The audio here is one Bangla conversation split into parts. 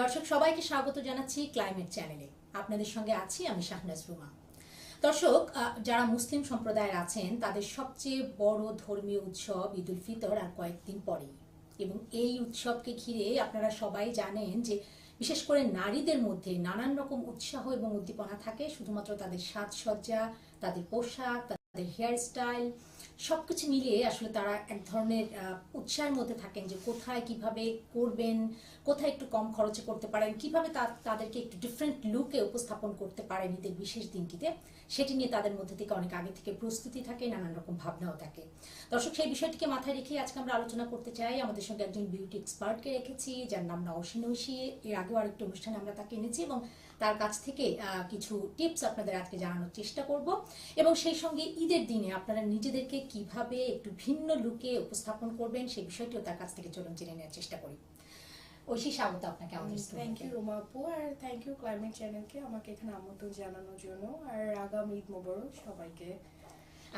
দর্শক, সবাইকে স্বাগত জানাচ্ছি ক্লাইমেট চ্যানেলে আপনাদের সঙ্গে আছি আমি শাহনাজ রুমা। দর্শক যারা মুসলিম সম্প্রদায়ের আছেন, তাদের সবচেয়ে বড় ধর্মীয় উৎসব ঈদ উল ফিতর আর কয়েকদিন পরেই। এবং এই উৎসবকে ঘিরে আপনারা সবাই জানেন যে, বিশেষ করে নারীদের মধ্যে নানান রকম উৎসাহ এবং উদ্দীপনা থাকে। শুধুমাত্র তাদের সাজসজ্জা, তাদের পোশাক তাদের হেয়ার স্টাইল সবকিছু মিলিয়ে আসলে তারা এক ধরনের উৎসাহের মধ্যে থাকেন যে কোথায় কীভাবে করবেন, কোথায় একটু কম খরচে করতে পারেন, কীভাবে তাদেরকে একটু ডিফারেন্ট লুকে উপস্থাপন করতে পারেন ঈদের বিশেষ দিনটিতে, সেটি নিয়ে তাদের মধ্যে থেকে অনেক আগে থেকে প্রস্তুতি থাকে, নানান রকম ভাবনাও থাকে। দর্শক, সেই বিষয়টিকে মাথায় রেখে আজকে আমরা আলোচনা করতে চাই। আমাদের সঙ্গে একজন বিউটি এক্সপার্টকে রেখেছি, যার নাম নওশী নৈশী এর আগেও আরেকটি অনুষ্ঠানে আমরা তাকে এনেছি এবং তার কাছ থেকে কিছু টিপস আপনাদের আজকে জানানোর চেষ্টা করব। এবং সেই সঙ্গে ঈদের দিনে আপনারা নিজেদেরকে কীভাবে একটু ভিন্ন লুকে উপস্থাপন করবেন সেই বিষয়টিও তার কাছ থেকে চলুন জেনে নেওয়ার চেষ্টা করি। ঐশী স্বাগত আপনাকে আমাদের থ্যাংক ইউ রোমা আপু আর থ্যাংক ইউ ক্লাইমেট চ্যানেলকে আমাকে এখানে আমন্ত্রণ জানানোর জন্য। আর আগাম ঈদ মোবারক সবাইকে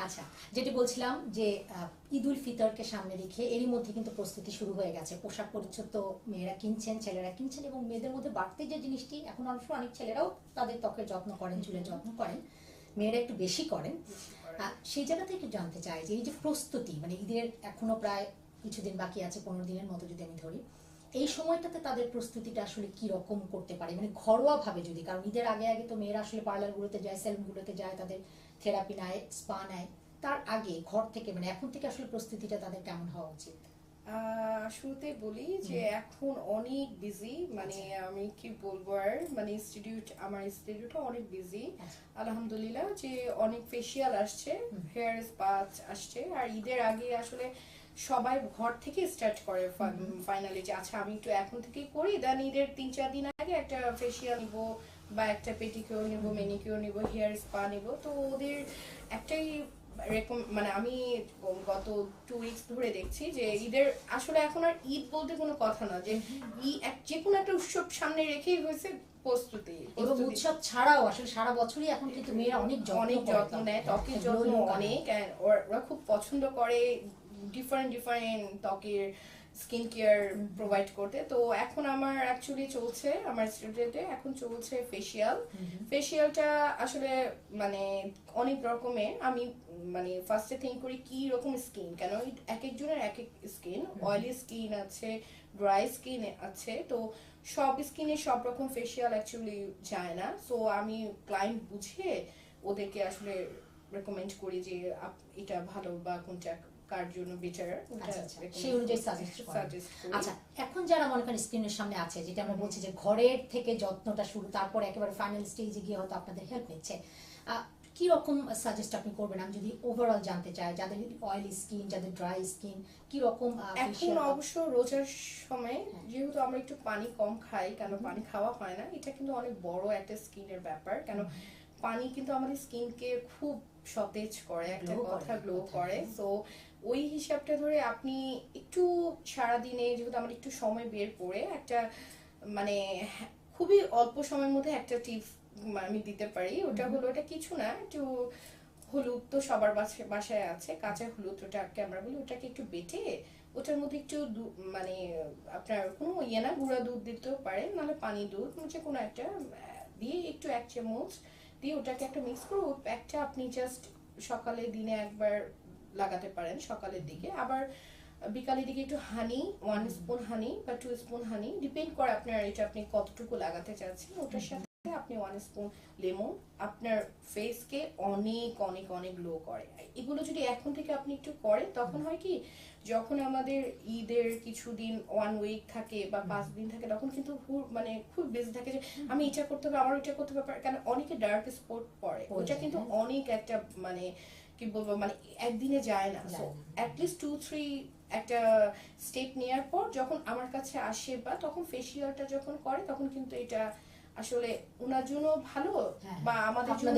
আচ্ছা যেটি বলছিলাম যে ঈদ উল ফিতরকে সামনে রেখে এরই মধ্যে কিন্তু প্রস্তুতি শুরু হয়ে গেছে। পোশাক পরিচ্ছদ তো মেয়েরা কিনছেন ছেলেরা কিনছেন এবং মেয়েদের মধ্যে বাড়তি যে জিনিসটি এখন অনেক অনেক ছেলেরাও তাদের ত্বকের যত্ন করেন চুলের যত্ন করেন মেয়েরা একটু বেশি করেন। সেই জায়গা থেকে একটু জানতে চাই যে এই যে প্রস্তুতি মানে ঈদের এখনও প্রায় কিছুদিন বাকি আছে পনেরো দিনের মতো যদি আমি ধরি এই সময়টাতে তাদের প্রস্তুতিটা আসলে কি রকম করতে পারে? মানে ঘরোয়া ভাবে যদি কারণ ঈদের আগে আগে তো মেয়েরা আসলে পার্লারগুলোতে যায় সেলুনগুলোতে যায় তাদের থেরাপি নেয় স্পা নেয় তার আগে ঘর থেকে মানে এখন থেকে আসলে প্রস্তুতিটা তাদের কেমন হওয়া উচিত? শুরুতে বলি যে এখন অনেক বিজি মানে আমি কি বলব আর মানে ইনস্টিটিউট আমার ইনস্টিটিউটটা অনেক বিজি আচ্ছা। আলহামদুলিল্লাহ যে অনেক ফেসিয়াল আসছে হেয়ার স্পা আসছে আর ঈদের আগে আসলে সবাই ঘর থেকে স্টার্ট করে ফাইনালি যে আচ্ছা আমি একটু এখন থেকেই করি দেন ঈদের তিন চার দিন আগে একটা ফেসিয়াল নিব বা একটা পেটিকিউর নিব মেনিকিউর নিব হেয়ার স্পা নিব তো ওদের একটাই মানে আমি গত টু উইকস ধরে দেখছি যে ঈদের আসলে এখন আর ঈদ বলতে কোনো কথা না যে যে কোনো একটা উৎসব সামনে রেখেই হয়েছে প্রস্তুতি এবং উৎসব ছাড়াও আসলে সারা বছরই এখন কিন্তু মেয়েরা অনেক অনেক যত্ন নেয় ত্বকের যত্ন অনেক। ওরা খুব পছন্দ করে ডিফারেন্ট ডিফারেন্ট ত্বকের স্কিন কেয়ার প্রোভাইড করতে। তো এখন আমার অ্যাকচুয়ালি চলছে আমার স্টুডিওতে এখন চলছে ফেসিয়াল। ফেসিয়ালটা আসলে মানে অনেক রকমের। আমি মানে ফার্স্টে থিঙ্ক করি কি রকম স্কিন কেন এক একজনের এক এক স্কিন অয়েলি স্কিন আছে ড্রাই স্কিন আছে তো সব স্কিনে সব রকম ফেসিয়াল অ্যাকচুয়ালি যায় না। সো আমি ক্লায়েন্ট বুঝে ওদেরকে আসলে রেকমেন্ড করি যে এটা ভালো বা কোনটা কার জন্য বেটার আচ্ছা, আচ্ছা। সেই অনুযায়ী সাজেস্ট আচ্ছা এখন যারা মনে করেন স্ক্রিনের সামনে আছে যেটা আমরা বলছি যে ঘরের থেকে যত্নটা শুরু তারপর একেবারে ফাইনাল স্টেজে গিয়ে হয়তো আপনাদের হেল্প নিচ্ছে। কি রকম সাজেস্ট আপনি করবেন? আমি যদি ওভারঅল জানতে চাই যাদের অয়েলি স্কিন যাদের ড্রাই স্কিন কি রকম এখন অবশ্য রোজার সময় হ্যাঁ। যেহেতু আমরা একটু পানি কম খাই কেন পানি খাওয়া হয় না এটা কিন্তু অনেক বড় একটা স্কিনের ব্যাপার। কেন পানি কিন্তু আমাদের স্কিনকে খুব সতেজ করে একটা কথা গ্লো করে। সো ওই হিসাবটা ধরে আপনি একটু সারাদিনে যেহেতু আমার একটু সময় বের করে একটা মানে খুবই অল্প সময়ের মধ্যে একটা টিপস আমি দিতে পারি। ওটা হলো ওটা কিছু না একটু হলুদ তো সবার বাসায় বাসায় আছে কাঁচা হলুদ ওটাকে আমরা বলি ওটাকে একটু বেটে ওটার মধ্যে একটু মানে আপনার কোনো ইয়ে না গুঁড়া দুধ দিতেও পারেন নাহলে পানি দুধ হচ্ছে কোনো একটা দিয়ে একটু এক চামচ দিয়ে ওটাকে একটা মিক্স করে প্যাকটা আপনি জাস্ট সকালে দিনে একবার লাগাতে পারেন সকালের দিকে। আবার বিকালের দিকে একটু হানি ওয়ান স্পুন হানি বা টু স্পুন হানি ডিপেন্ড করে আপনার এটা আপনি কতটুকু লাগাতে চাচ্ছেন। ওটার সাথে আপনি ওয়ান স্পুন লেমন আপনার ফেসকে অনেক অনেক অনেক গ্লো করে। এগুলো যদি এখন থেকে আপনি একটু করেন তখন হয় কি যখন আমাদের ঈদের কিছুদিন ওয়ান উইক থাকে বা পাঁচ দিন থাকে তখন কিন্তু মানে খুব বেশি থাকে যে আমি এটা করতে হবে আমার এটা করতে হবে কেন অনেকে ডার্ক স্পট পরে পড়ে ওটা কিন্তু হ্যাঁ। অনেক একটা মানে কি বলব মানে একদিনে যায় না। So at least two three একটা স্টেপ নেওয়ার পর যখন আমার কাছে আসে বা তখন ফেসিয়ালটা যখন করে তখন কিন্তু এটা আসলে ওনার জন্য ভালো হ্যাঁ, বা আমাদের জন্য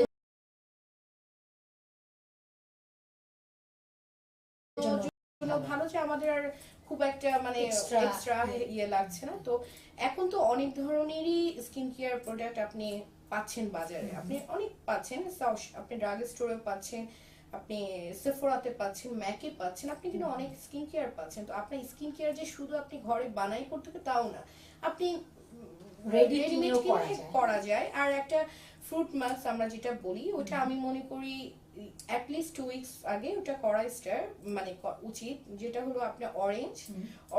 ভালো। যে আমাদের আর খুব একটা মানে এক্সট্রা ইয়ে লাগছে না। তো এখন তো অনেক ধরনেরই স্কিন কেয়ার প্রোডাক্ট আপনি পাচ্ছেন বাজারে। আপনি অনেক পাচ্ছেন। আপনি ড্রাগ স্টোরে পাচ্ছেন। আপনি সেফোরাতে পাচ্ছেন ম্যাকে পাচ্ছেন আপনি কিন্তু অনেক স্কিন কেয়ার পাচ্ছেন। তো আপনার স্কিন কেয়ার যে শুধু আপনি ঘরে বানাই করতে হবে তাও না। আপনি কিনে করা যায়। আর একটা ফ্রুট মাস্ক আমরা যেটা বলি ওটা আমি মনে করি অ্যাটলিস্ট টু উইকস আগে ওটা করা স্টার মানে উচিত। যেটা হলো আপনার অরেঞ্জ।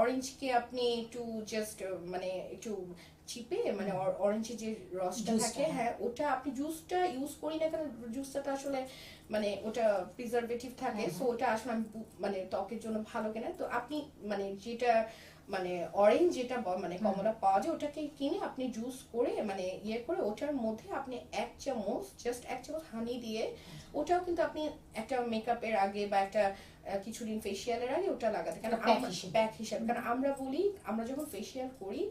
অরেঞ্জকে আপনি একটু জাস্ট মানে একটু চিপে মানে অরেঞ্জের যে রসটা থাকে হ্যাঁ। ওটা আপনি জুসটা ইউজ করি না কেন জুসটা তো আসলে মানে ওটা প্রিজারভেটিভ থাকে সো ওটা আসলে আমি মানে ত্বকের জন্য ভালো কেনা। তো আপনি মানে যেটা মানে অরেঞ্জ যেটা মানে কমলা পাওয়া যায় ওটাকে কিনে আপনি জুস করে মানে ইয়ে করে ওটার মধ্যে আপনি এক চামচ জাস্ট এক চামচ হানি দিয়ে ওটাও কিন্তু আপনি একটা মেকআপের আগে বা একটা কিছুদিন ফেসিয়ালের আগে ওটা লাগাতে। কারণ একটা প্যাক হিসাবে। কারণ আমরা বলি আমরা যখন ফেসিয়াল করি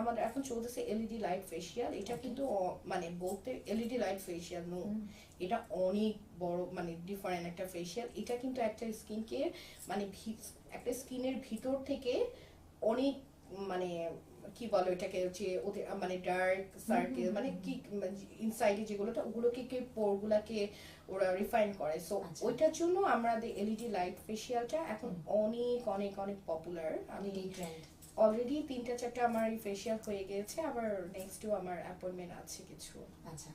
আমাদের এখন চলতেছে এলইডি লাইট ফেসিয়াল এটা কিন্তু মানে বলতে এলইডি লাইট ফেসিয়াল নো। এটা অনেক বড় মানে ডিফারেন্ট একটা ফেসিয়াল এটা কিন্তু একটা স্কিনকে মানে একটা স্কিনের ভিতর থেকে অনেক মানে কি বলো এটাকে ওদের মানে ডার্ক সার্কেল মানে কি ইনসাইডে যেগুলো তো ওগুলোকে কে পোরগুলাকে ওরা রিফাইন করে। সো আচ্ছা। ওইটার জন্য আমাদের এলইডি লাইট ফেসিয়ালটা এখন অনেক অনেক অনেক পপুলার আমি অলরেডি তিনটা চারটা আমার ফেসিয়াল হয়ে গেছে। আবার নেক্সটও আমার অ্যাপয়েন্টমেন্ট আছে কিছু। আচ্ছা।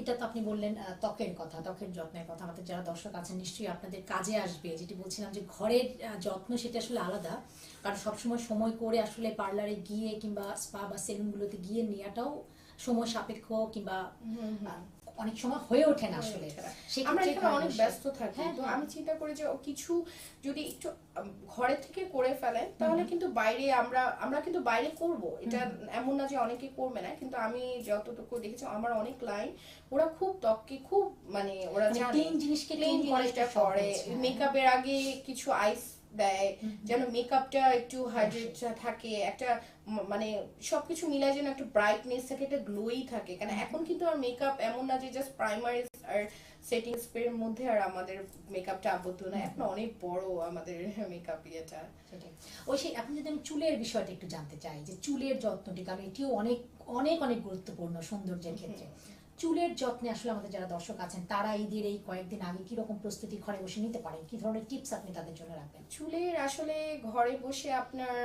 এটা তো আপনি বললেন ত্বকের কথা ত্বকের যত্নের কথা। আমাদের যারা দর্শক আছেন নিশ্চয়ই আপনাদের কাজে আসবে। যেটি বলছিলাম যে ঘরের যত্ন সেটা আসলে আলাদা। কারণ সবসময় সময় করে আসলে পার্লারে গিয়ে কিংবা স্পা বা সেলুনগুলোতে গিয়ে নেওয়াটাও সময় সাপেক্ষ কিংবা অনেক সময় হয়ে ওঠে না আসলে। হয়ে আমরা এখানে অনেক ব্যস্ত থাকি হ্যাঁ, তো হ্যাঁ। আমি চিন্তা করি যে ও কিছু যদি একটু ঘরে থেকে করে ফেলেন তাহলে কিন্তু বাইরে আমরা আমরা কিন্তু বাইরে করব। এটা এমন না যে অনেকে করবে না কিন্তু আমি যতটুকু দেখেছি আমার অনেক ক্লায়েন্ট ওরা খুব ত্বককে খুব মানে ওরা মানে জানে। জিনিসকে করে। হ্যাঁ। মেকআপের আগে কিছু আইস দেয় যেন মেকআপটা একটু হাইড্রেট থাকে একটা মানে সবকিছু মিলাই যেন একটু ব্রাইটনেস থাকে একটা গ্লোই থাকে। কারণ এখন কিন্তু আর মেকআপ এমন না যে জাস্ট প্রাইমারি আর সেটিং স্প্রের মধ্যে আর আমাদের মেকআপটা আবদ্ধ না। এখন অনেক বড় আমাদের মেকআপ ইয়েটা। ওই সেই আপনি যদি আমি চুলের বিষয়টা একটু জানতে চাই যে চুলের যত্নটি কারণ এটিও অনেক অনেক অনেক গুরুত্বপূর্ণ সৌন্দর্যের ক্ষেত্রে। চুলের যত্নে আসলে আমাদের যারা দর্শক আছেন তারা ঈদের এই কয়েকদিন আগে কি রকম প্রস্তুতি ঘরে বসে নিতে পারেন? কি ধরনের টিপস আপনি তাদের জন্য রাখবেন? চুলের আসলে ঘরে বসে আপনার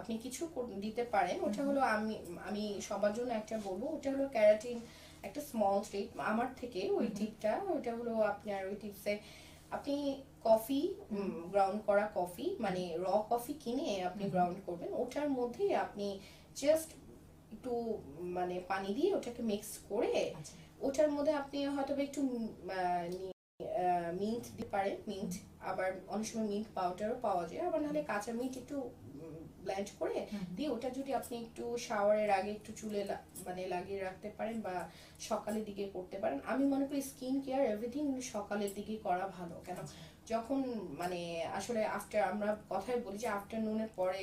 আপনি কিছু দিতে পারেন। ওটা হলো আমি আমি সবার জন্য একটা বলব ওটা হলো ক্যারাটিন একটা স্মল টিপ আমার থেকে ওই টিপটা ওটা হলো আপনার ওই টিপসে আপনি কফি গ্রাউন্ড করা কফি মানে র কফি কিনে আপনি গ্রাউন্ড করবেন। ওটার মধ্যে আপনি জাস্ট একটু মানে পানি দিয়ে ওটাকে মিক্স করে আচ্ছা। ওটার মধ্যে আপনি হয়তো একটু মিন্ট দিতে পারেন মিন্ট আবার অনেক সময় মিন্ট পাউডারও পাওয়া যায় আবার নাহলে কাঁচা মিন্ট একটু ব্লেন্ড করে দিয়ে ওটা যদি আপনি একটু শাওয়ারের আগে একটু চুলে মানে লাগিয়ে রাখতে পারেন বা সকালের দিকে করতে পারেন আমি মনে করি স্কিন কেয়ার এভরিথিং সকালের দিকে করা ভালো। কেন? আচ্ছা। যখন মানে আসলে আফটার আমরা কথাই বলি যে আফটারনুনের পরে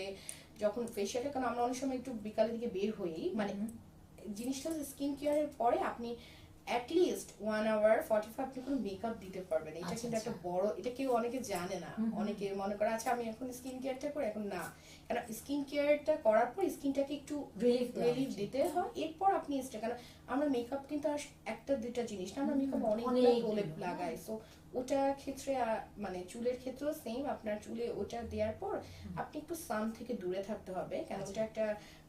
যখন ফেশিয়ালে কারণ আমরা অনেক সময় একটু বিকালের দিকে বের হই মানে। জিনিসটা স্কিন কেয়ারের পরে আপনি at least one hour forty five আপনি কোনো মেকআপ দিতে পারবেন এটা আচ্ছা, কিন্তু একটা আচ্ছা। বড় এটা কেউ অনেকে জানে না। অনেকে মনে করে আচ্ছা আমি এখন স্কিন কেয়ারটা করি এখন না কারণ স্কিন কেয়ারটা করার পর স্কিনটাকে একটু রিলিফ রিলিফ দিতে হয় এরপর আপনি কারণ আমরা মেকআপ কিন্তু আর একটা দুইটা জিনিস না আমরা মেকআপ অনেক। লাগাই সো ওটার ক্ষেত্রে মানে চুলের ক্ষেত্রেও সেম আপনার চুলে ওটা দেওয়ার পর আপনি একটু সান থেকে দূরে থাকতে হবে কেন আচ্ছা। ওটা একটা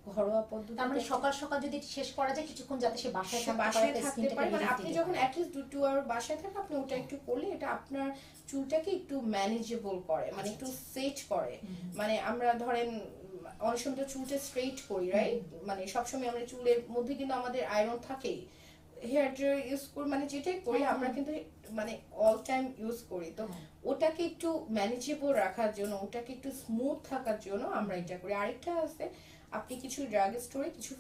ঘরোয়া পদ্ধতি তার মানে সকাল সকাল যদি শেষ করা যায় কিছুক্ষণ যাতে সে বাসায় থাকতে পারে বাসায় থাকতে পারে মানে আপনি যখন অ্যাটলিস্ট দু টু আওয়ার বাসায় থাকে আপনি ওটা একটু করলে এটা আপনার চুলটাকে একটু ম্যানেজেবল করে মানে আচ্ছা, একটু সেট করে হুম, হুম। মানে আমরা ধরেন অনেক সময় তো চুলটা স্ট্রেট করি রাইট মানে সবসময় আমরা চুলের মধ্যে কিন্তু আমাদের আয়রন থাকেই হেয়ার ড্রায়ার ইউজ করি মানে যেটাই করি আমরা। কিন্তু মানে অল টাইম ইউজ করি। তো হ্যাঁ। ওটাকে একটু ম্যানেজেবল রাখার জন্য ওটাকে একটু স্মুথ থাকার জন্য আমরা এটা করি। আরেকটা আছে আপনি কিছু ড্রাগ স্টোরে কিছু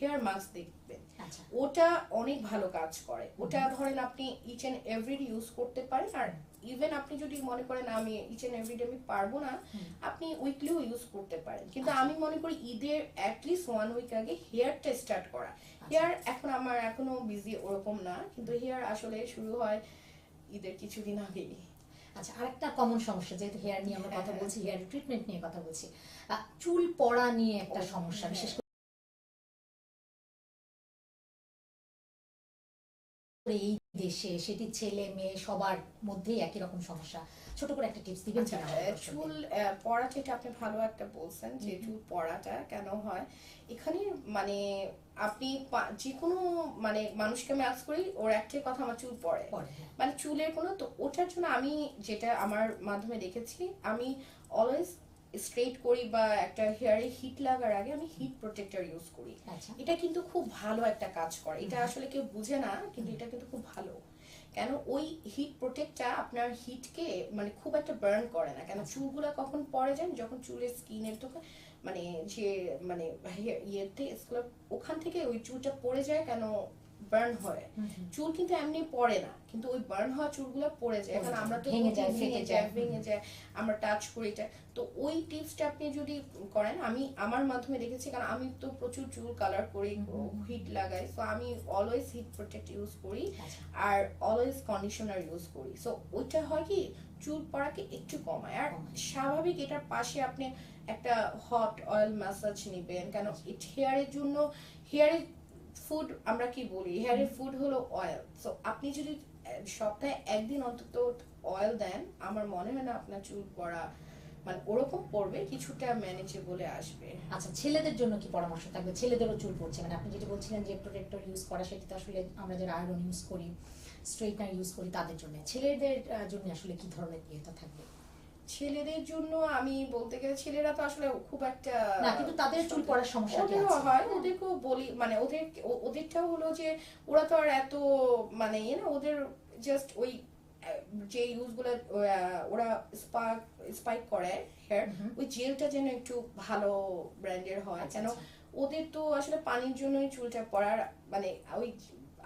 হেয়ার মাস্ক দেখবেন। আচ্ছা। ওটা অনেক ভালো কাজ করে। ওটা ধরেন আপনি ইচ এন্ড এভরি ইউজ করতে পারেন। আর ইভেন আপনি যদি মনে করেন আমি ইচ এন্ড এভরি আমি পারব না আপনি উইকলিও ইউজ করতে পারেন। কিন্তু আচ্ছা। আমি মনে করি ঈদের অ্যাটলিস্ট ওয়ান উইক আগে হেয়ারটা স্টার্ট করা। আচ্ছা। হেয়ার এখন আমার এখনও বিজি ওরকম না। কিন্তু হেয়ার আসলে শুরু হয় ঈদের কিছুদিন আগে আচ্ছা আরেকটা কমন সমস্যা যেহেতু হেয়ার নিয়ে আমরা কথা হ্যাঁ। বলছি হেয়ার ট্রিটমেন্ট নিয়ে কথা বলছি আহ, চুল পড়া নিয়ে একটা সমস্যা হ্যাঁ। বিশেষ করে এই দেশে সেটি ছেলে মেয়ে সবার মধ্যেই একই রকম সমস্যা ছোট করে একটা টিপস দিবেন আচ্ছা? চুল পড়াটা এটা আপনি ভালো একটা বলছেন যে চুল পড়াটা কেন হয় এখানে মানে আপনি যে কোনো মানে মানুষকে আমি আজ করি ওর একটাই কথা আমার চুল পড়ে হ্যাঁ। মানে চুলের কোনো তো ওটার জন্য আমি যেটা আমার মাধ্যমে দেখেছি আমি অলওয়েজ স্ট্রেট করি বা একটা হেয়ারে হিট লাগার আগে আমি হিট প্রোটেক্টর ইউজ করি। আচ্ছা। এটা কিন্তু খুব ভালো একটা কাজ করে। এটা আসলে কেউ বুঝে না কিন্তু এটা কিন্তু খুব ভালো। কেন ওই হিট প্রোটেক্টটা আপনার হিটকে মানে খুব একটা বার্ন করে না। কেন চুলগুলা কখন পড়ে যান যখন চুলের স্কিনের তো মানে যে মানে ইয়েতে ওখান থেকে ওই চুলটা পড়ে যায় কেন বার্ন হয়। চুল কিন্তু এমনি পড়ে না কিন্তু ওই বার্ন হওয়া চুলগুলো পড়ে যায়। যায়, আমরা তো ভেঙে যায়, ভেঙে যায়। ভেঙে যায় আমরা টাচ করি এটা। তো ওই টিপসটা আপনি যদি করেন আমি আমার মাধ্যমে দেখেছি কারণ আমি তো প্রচুর চুল কালার করি হিট লাগাই সো আমি অলওয়েজ হিট প্রোটেক্ট ইউজ করি আচ্ছা। আর অলওয়েজ কন্ডিশনার ইউজ করি। সো ওইটা হয় কি চুল পড়াকে একটু কমায়। আর স্বাভাবিক এটার পাশে আপনি একটা হট অয়েল ম্যাসাজ নেবেন কেন হেয়ারের জন্য হেয়ারের ফুড আমরা কি বলি? হেয়ারের ফুড হলো অয়েল সো আপনি যদি সপ্তাহে একদিন অন্তত অয়েল দেন আমার মনে হয় না আপনার চুল পড়া মানে ওরকম পড়বে কিছুটা ম্যানেজে বলে আসবে। আচ্ছা ছেলেদের জন্য কি পরামর্শ থাকবে? ছেলেদেরও চুল পড়ছে। মানে আপনি যেটা বলছিলেন যে প্রোটেক্টর ইউজ করা সেটা তো আসলে আমরা যারা আয়রন ইউজ করি স্ট্রেটনার ইউজ করি তাদের জন্য। ছেলেদের জন্য আসলে কি ধরনের ইয়েটা থাকবে? ছেলেদের জন্য আমি বলতে গেলে ছেলেরা তো আসলে খুব একটা না কিন্তু তাদের চুল পড়ার সমস্যা ওদেরও হয় ওদেরকেও বলি মানে ওদের ওদেরটাও হলো যে ওরা তো আর এত মানে ইয়ে না ওদের জাস্ট ওই যে ইউজগুলো ওরা স্পার্ক স্পাইক করে হেয়ার ওই জেলটা যেন একটু ভালো ব্র্যান্ডের হয়। আচ্ছা, কেন আচ্ছা। ওদের তো আসলে পানির জন্যই চুলটা পড়ার মানে ওই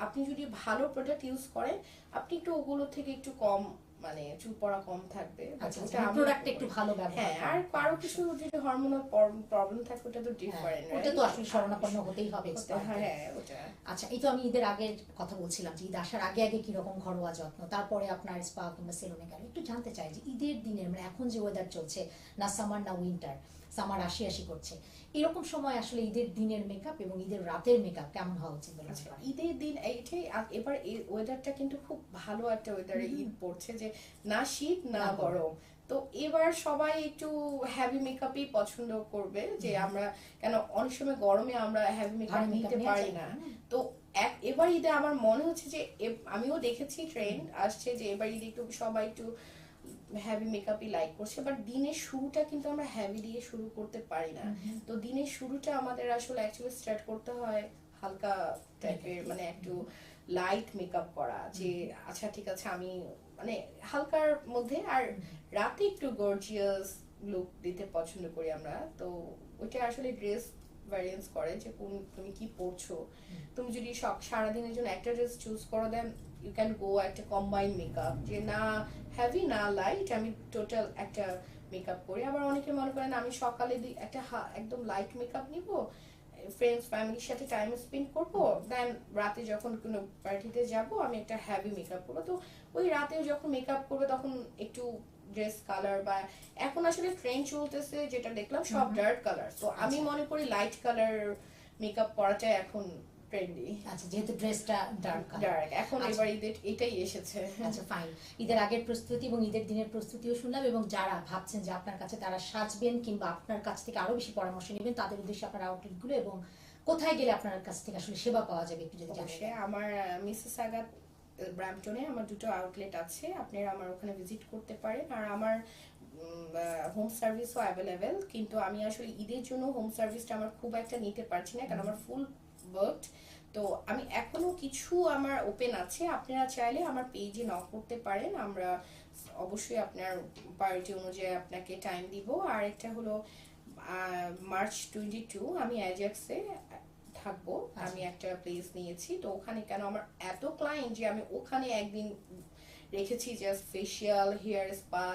আপনি যদি ভালো প্রোডাক্ট ইউজ করেন আপনি একটু ওগুলো থেকে একটু কম মানে চুল পড়া কম থাকবে But আচ্ছা প্রোডাক্ট একটু ভালো ব্যবহার হ্যাঁ আর কারও কিছু যদি হরমোনাল প্রবলেম থাকে ওটা তো হ্যাঁ, ডিফারেন্ট ওটা তো আসলে শরণাপন্ন হতেই হবে হ্যাঁ ওটা। আচ্ছা এই তো আমি ঈদের আগের কথা বলছিলাম যে ঈদ আসার আগে আগে কীরকম ঘরোয়া যত্ন তারপরে আপনার স্পা কিংবা সেলুনে গেলে। একটু জানতে চাই যে ঈদের দিনের মানে এখন যে ওয়েদার চলছে না সামার না উইন্টার সামার আশি আশি করছে। এরকম সময় আসলে ঈদের দিনের মেকআপ এবং ঈদের রাতের মেকআপ কেমন হওয়া উচিত বলে আচ্ছা? ঈদের দিন এইটাই এবার এই ওয়েদারটা কিন্তু খুব ভালো একটা ওয়েদারে ঈদ পড়ছে যে না শীত না গরম। তো এবার সবাই একটু হ্যাভি মেকআপই পছন্দ করবে যে আমরা কেন অনেক সময় গরমে আমরা হ্যাভি মেকআপ নিতে পারি না। তো এক- এবার ঈদে আমার মনে হচ্ছে যে আমিও দেখেছি ট্রেন্ড আসছে যে এবার ঈদে একটু সবাই একটু হ্যাভি মেকআপই লাইক করছে বাট দিনের শুরুটা কিন্তু আমরা হ্যাভি দিয়ে শুরু করতে পারি না। তো দিনের শুরুটা আমাদের আসলে অ্যাকচুয়ালি স্টার্ট করতে হয় হালকা টাইপের মানে একটু লাইট মেকআপ করা যে আচ্ছা ঠিক আছে আমি মানে হালকার মধ্যে আর রাতে একটু গর্জিয়াস লুক দিতে পছন্দ করি আমরা। তো ওইটা আসলে ড্রেস ভ্যারিয়েন্স করে যে কোন তুমি কি পরছো? তুমি যদি সব সারাদিনের জন্য একটা ড্রেস চুজ করো দেন ইউ ক্যান গো একটা কম্বাইন মেকআপ যে না হেভি না লাইট আমি টোটাল একটা মেকআপ করি আবার অনেকে মনে করেন আমি সকালে একটা একদম লাইট মেকআপ নিব ফ্রেন্ডস ফ্যামিলির সাথে টাইম স্পেন্ড করব দেন রাতে যখন কোনো পার্টিতে যাব আমি একটা হ্যাভি মেকআপ করব তো ওই রাতে যখন মেকআপ করবে তখন একটু ড্রেস কালার বা এখন আসলে ট্রেন্ড চলতেছে যেটা দেখলাম সব। ডার্ক কালার তো আমি আচ্ছা। মনে করি লাইট কালার মেকআপ করাটা এখন ট্রেন্ডি আচ্ছা যেহেতু ড্রেসটা ডার্ক ডার্ক এখন আচ্ছা। এবার ঈদের এটাই এসেছে। আচ্ছা ফাইন ঈদের আগের প্রস্তুতি এবং ঈদের দিনের প্রস্তুতিও শুনলাম এবং যারা ভাবছেন যে আপনার কাছে তারা সাজবেন কিংবা আপনার কাছ থেকে আরও বেশি পরামর্শ নেবেন তাদের উদ্দেশ্যে আপনার আউটলেটগুলো এবং কোথায় গেলে আপনার কাছ থেকে আসলে সেবা পাওয়া যাবে একটু যদি জানেন। আমার মিসেস আগাত ব্র্যাম্পটনে আমার দুটো আউটলেট আছে। আপনারা আমার ওখানে ভিজিট করতে পারেন। আর আমার হোম সার্ভিসও অ্যাভেলেবেল কিন্তু আমি আসলে ঈদের জন্য হোম সার্ভিসটা আমার খুব একটা নিতে পারছি না কারণ আমার ফুল ওয়ার্কড তো আমি এখনও কিছু আমার ওপেন আছে। আপনারা চাইলে আমার পেজে নক করতে পারেন। আমরা অবশ্যই আপনার পার্টি অনুযায়ী আপনাকে টাইম দিব। আর একটা হলো মার্চ টোয়েন্টি টু আমি অ্যাজাক্সে থাকব। আচ্ছা। আমি একটা প্লেস নিয়েছি। তো ওখানে কেন আমার এত ক্লায়েন্ট যে আমি ওখানে একদিন রেখেছি জাস্ট ফেসিয়াল হেয়ার স্পা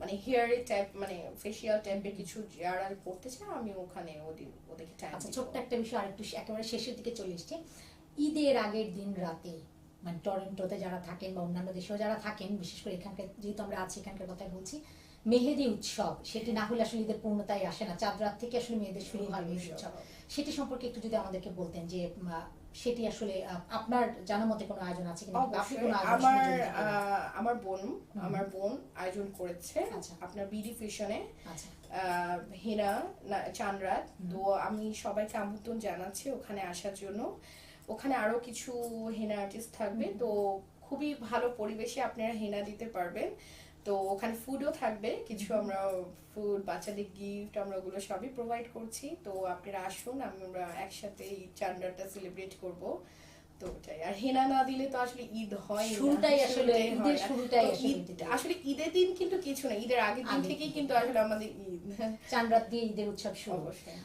মানে হেয়ার টাইপ মানে ফেসিয়াল টাইপের কিছু যারা করতে চায় আমি ওখানে ওদের ওদেরকে টাইম আচ্ছা ছোট্ট একটা বিষয় আরেকটু একেবারে শেষের দিকে চলে এসছে। ঈদের আগের দিন রাতে মানে টরেন্টোতে যারা থাকেন বা অন্যান্য দেশেও যারা থাকেন বিশেষ করে এখানকার যেহেতু আমরা আছি এখানকার কথাই বলছি মেহেদি উৎসব সেটি না হলে আসলে ঈদের পূর্ণতাই আসে না। চাঁদ রাত থেকে আসলে মেয়েদের শুরু হয় মেহেদি উৎসব। সেটি সম্পর্কে একটু যদি আমাদেরকে বলতেন যে সেটি আসলে আপনার জানা মতে কোনো আয়োজন আছে কিনা আপনি কোনো আমার আমার বোন আমার বোন আয়োজন করেছে আচ্ছা। আপনার বিডি ফিশনে আচ্ছা। হিনা চানরাত। তো আমি সবাইকে আমন্ত্রণ জানাচ্ছি ওখানে আসার জন্য। ওখানে আরও কিছু হেনা আর্টিস্ট থাকবে। তো খুবই ভালো পরিবেশে আপনারা হেনা দিতে পারবেন। তো ওখানে ফুডও থাকবে কিছু আমরা ফুড বাচ্চাদের গিফট আমরা ওগুলো সবই প্রোভাইড করছি। তো আপনারা আসুন আমরা একসাথে এই চান্ডারটা সেলিব্রেট করব। তো ওটাই। আর হেনা না দিলে তো আসলে ঈদ হয় শুরুটাই আসলে ঈদের শুরুটাই আসলে ঈদের দিন। কিন্তু কিছু না। ঈদের আগের দিন থেকেই কিন্তু আসলে আমাদের ঈদ। দিয়ে ঈদের উৎসব শুরু।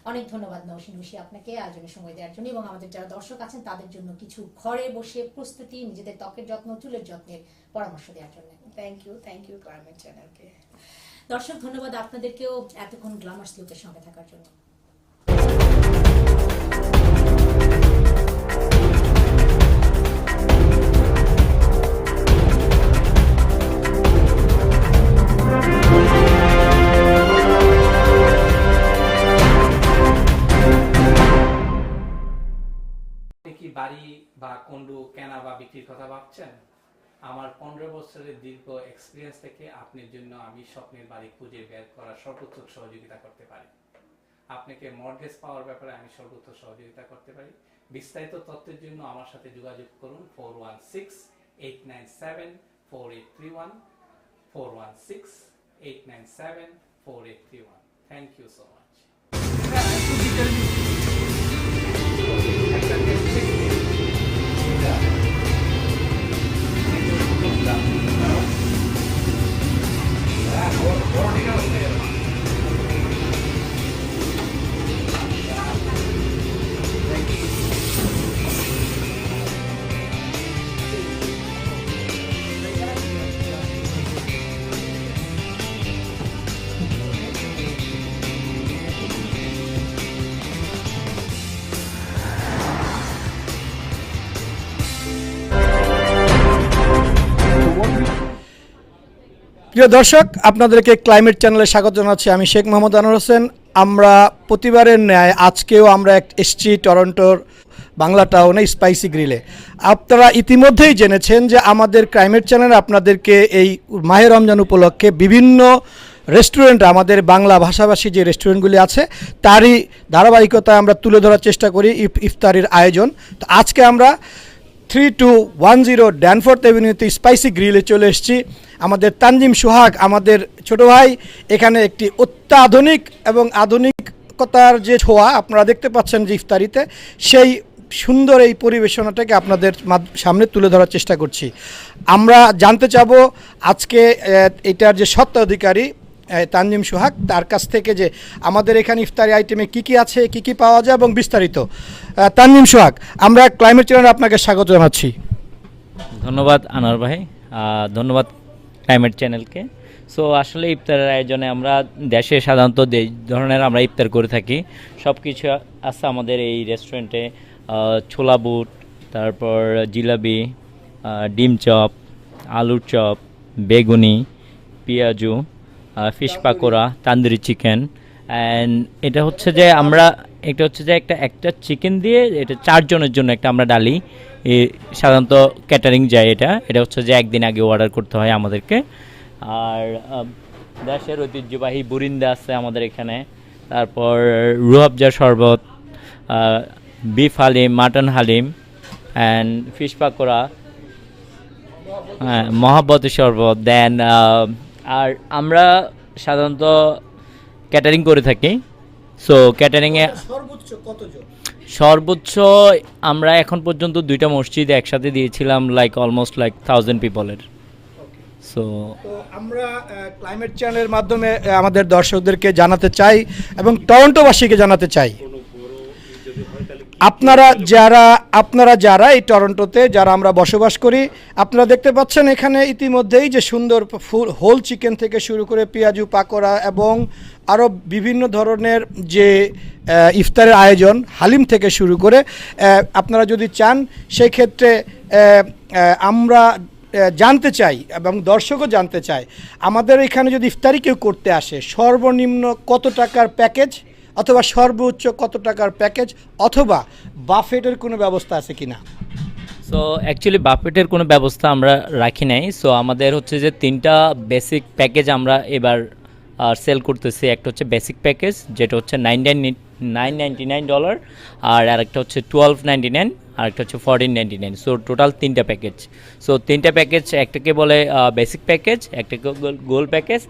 অনেক ধন্যবাদ নৌসিন ঋষি আপনাকে আয়োজনের সময় দেওয়ার জন্য এবং আমাদের যারা দর্শক আছেন তাদের জন্য কিছু ঘরে বসে প্রস্তুতি নিজেদের ত্বকের যত্ন চুলের যত্নের পরামর্শ দেওয়ার জন্য। Thank you thank you climate চ্যানেলকে দর্শক ধন্যবাদ আপনাদেরকেও এতক্ষণ গ্লামার্স লুকের সঙ্গে থাকার জন্য। আমার পনেরো বছরের দীর্ঘ এক্সপিরিয়েন্স থেকে আপনার জন্য আমি স্বপ্নের বাড়ি খুঁজে বের করার সর্বোচ্চ সহযোগিতা করতে পারি। আপনাকে মর্গেজ পাওয়ার ব্যাপারে আমি সর্বোচ্চ সহযোগিতা করতে পারি। বিস্তারিত তথ্যের জন্য আমার সাথে যোগাযোগ করুন four one six eight nine seven four eight three one four one six eight nine seven four eight three one thank you so much Warning out there. প্রিয় দর্শক, আপনাদেরকে ক্লাইমেট চ্যানেলে স্বাগত জানাচ্ছি আমি শেখ মোহাম্মদ আনোয়ার হোসেন। আমরা প্রতিবারের ন্যায় আজকেও আমরা এক এসছি টরন্টোর বাংলা টাউনে স্পাইসি গ্রিলে। আপনারা ইতিমধ্যেই জেনেছেন যে আমাদের ক্লাইমেট চ্যানেলে আপনাদেরকে এই মাহের রমজান উপলক্ষে বিভিন্ন রেস্টুরেন্ট আমাদের বাংলা ভাষাভাষী যে রেস্টুরেন্টগুলি আছে, তারই ধারাবাহিকতা আমরা তুলে ধরার চেষ্টা করি ইফ- ইফতারির আয়োজন। তো আজকে আমরা three two one zero Danforth অ্যাভিনিউতে spicy গ্রিলে চলে এসেছি। আমাদের তানজিম সোহাগ, আমাদের ছোট ভাই, এখানে একটি অত্যাধুনিক এবং আধুনিকতার যে ছোঁয়া আপনারা দেখতে পাচ্ছেন যে ইফতারিতে, সেই সুন্দর এই পরিবেশনাটাকে আপনাদের সামনে তুলে ধরার চেষ্টা করছি। আমরা জানতে চাব আজকে এটার যে সত্ত্বাধিকারী তানজিম সোহাগ, তার কাছ থেকে যে আমাদের এখানে ইফতারি আইটেমে কি কি আছে, কি কি পাওয়া যায় এবং বিস্তারিত। তানজিম সোহাগ, আমরা ক্লাইমেট চ্যানেলে আপনাকে স্বাগত জানাচ্ছি। ধন্যবাদ আনোয়ার ভাই ধন্যবাদ ক্লাইমেট চ্যানেলকে। সো, আসলে ইফতারের আয়োজনে আমরা দেশে সাধারণত যে ধরনের আমরা ইফতার করে থাকি সব কিছু আছে আমাদের এই রেস্টুরেন্টে। ছোলা বুট, তারপর জিলাপি ডিম চপ, আলুর চপ, বেগুনি, পেঁয়াজু। Fish pakora, tandoori chicken and এটা হচ্ছে যে আমরা, এটা হচ্ছে যে একটা একটা চিকেন দিয়ে এটা চারজনের জন্য একটা আমরা ডালি। সাধারণত ক্যাটারিং যায় এটা। এটা হচ্ছে যে একদিন আগে অর্ডার করতে হয় আমাদেরকে। আর দেশের ঐতিহ্যবাহী বুরিন্দা আছে আমাদের এখানে। তারপর রুহাবজা শরবত beef haleem mutton haleem and fish pakora হ্যাঁ মহাব্বতের শরবত দেন আর আমরা সাধারণত ক্যাটারিং করে থাকি। সো ক্যাটারিংয়ে সর্বোচ্চ কতজন? সর্বোচ্চ আমরা এখন পর্যন্ত দুইটা মসজিদ একসাথে দিয়েছিলাম লাইক অলমোস্ট লাইক থাউজেন্ড পিপলের সো আমরা ক্লাইমেট চ্যানেলের মাধ্যমে আমাদের দর্শকদেরকে জানাতে চাই এবং টরন্টোবাসীকে জানাতে চাই। আপনারা যারা আপনারা যারা এই টরন্টোতে যারা আমরা বসবাস করি, আপনারা দেখতে পাচ্ছেন এখানে ইতিমধ্যেই যে সুন্দর ফুল, হোল চিকেন থেকে শুরু করে পেঁয়াজু, পাকোড়া এবং আরও বিভিন্ন ধরনের যে ইফতারের আয়োজন হালিম থেকে শুরু করে আপনারা যদি চান সেই ক্ষেত্রে আমরা জানতে চাই এবং দর্শকও জানতে চায়, আমাদের এখানে যদি ইফতারি কেউ করতে আসে, সর্বনিম্ন কত টাকার প্যাকেজ? অথবা সর্বোচ্চ কত টাকার প্যাকেজ অথবা বাফেটের কোনো ব্যবস্থা আছে কিনা? সো অ্যাকচুয়ালি বাফেটের কোনো ব্যবস্থা আমরা রাখি নাই। সো আমাদের হচ্ছে যে তিনটা বেসিক প্যাকেজ আমরা এবার সেল করতেছি। একটা হচ্ছে বেসিক প্যাকেজ যেটা হচ্ছে নাইন নাইন নাইন ডলার আর আরেকটা হচ্ছে টুয়েলভ নাইনটি নাইন আর একটা হচ্ছে fourteen ninety nine so total তিনটা প্যাকেজ সো তিনটা প্যাকেজ একটাকে বলে বেসিক প্যাকেজ একটাকে গোল প্যাকেজ